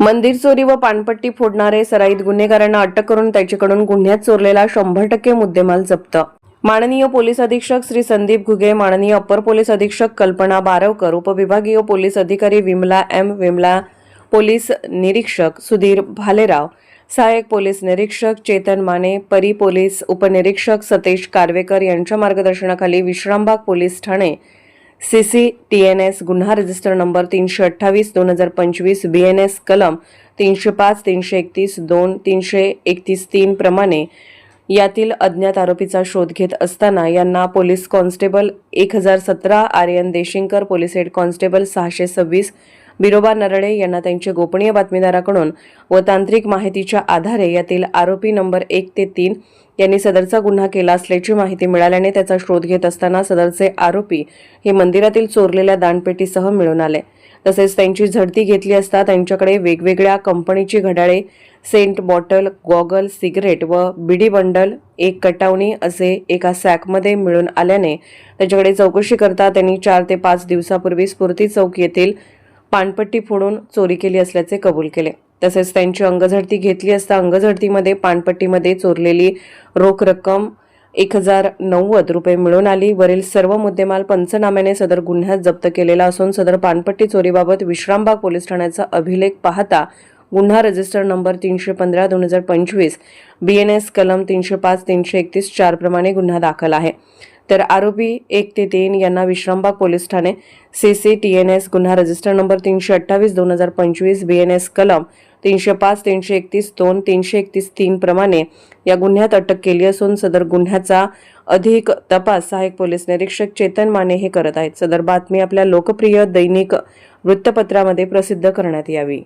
मंदिर चोरी व पानपट्टी फोडणारे सराईत गुन्हेगारांना अटक करून त्याच्याकडून गुन्ह्यात चोरलेला शंभर टक्के मुद्देमाल जप्त. माननीय पोलीस अधीक्षक श्री संदीप घुगे माननीय अपर पोलीस अधीक्षक कल्पना बारवकर उपविभागीय पोलीस अधिकारी विमला एम विमला पोलीस निरीक्षक सुधीर भालेराव सहाय्यक पोलीस निरीक्षक चेतन माने परी पोलीस उपनिरीक्षक सतेश कारवेकर यांच्या मार्गदर्शनाखाली Vishrambag police Thane C C T N S गुन्हा रजिस्टर नंबर तीनशे अठ्ठावीस दोन हजार पंचवीस बी एन एस कलम तीनशे पाच तीनशे एकतीस दोन तीनशे एकतीस तीन प्रमाणे यातील अज्ञात आरोपीचा शोध घेत असताना यांना पोलीस कॉन्स्टेबल एक हजार सतरा Aryan Deshinkar police head constable सहाशे सव्वीस बिरोबा नरळे यांना त्यांच्या गोपनीय बातमीदाराकडून व तांत्रिक माहितीच्या आधारे यातील आरोपी नंबर एक ते तीन यांनी सदरचा गुन्हा केला असल्याची माहिती मिळाल्याने त्याचा शोध घेत असताना सदरचे आरोपी हे मंदिरातील चोरलेल्या दानपेटीसह मिळून आले. तसेच त्यांची झडती घेतली असता त्यांच्याकडे वेगवेगळ्या कंपनीची घड्याळे सेंट बॉटल गॉगल सिगरेट व बिडी बंडल एक कटावणी असे एका सॅकमध्ये मिळून आल्याने त्याच्याकडे चौकशी करता त्यांनी चार ते पाच दिवसापूर्वी स्फूर्ती चौक येथील पानपट्टी फोडून चोरी केली असल्याचे कबूल केले. तसेच त्यांची अंगझडती घेतली असता अंगझडतीमध्ये पानपट्टीमध्ये चोरलेली रोख रक्कम एक हजार नव्वद रुपये मिळून आली. वरील सर्व मुद्देमाल पंचनाम्याने सदर गुन्ह्यात जप्त केलेला असून सदर पानपट्टी चोरीबाबत विश्रामबाग पोलीस ठाण्याचा अभिलेख पाहता गुन्हा रजिस्टर नंबर तीनशे पंधरा दोन हजार पंचवीस बी एन एस कलम तीनशे पाच तीनशे एकतीस चारप्रमाणे गुन्हा दाखल आहे. तर आरोपी एक ते तीन यांना Vishrambag police Thane C C T N S गुन्हा रजिस्टर नंबर तीनशे अठ्ठावीस दोन हजार पंचवीस बी एन एस कलम तीनशे पाच तीनशे एकतीस दोन तीनशे एकतीस तीन प्रमाणे या गुन्ह्यात अटक केली असून सदर गुन्ह्याचा अधिक तपास सहाय्यक पोलीस निरीक्षक चेतन माने हे करत आहेत. सदर बातमी आपल्या लोकप्रिय दैनिक वृत्तपत्रामध्ये प्रसिद्ध करण्यात यावी.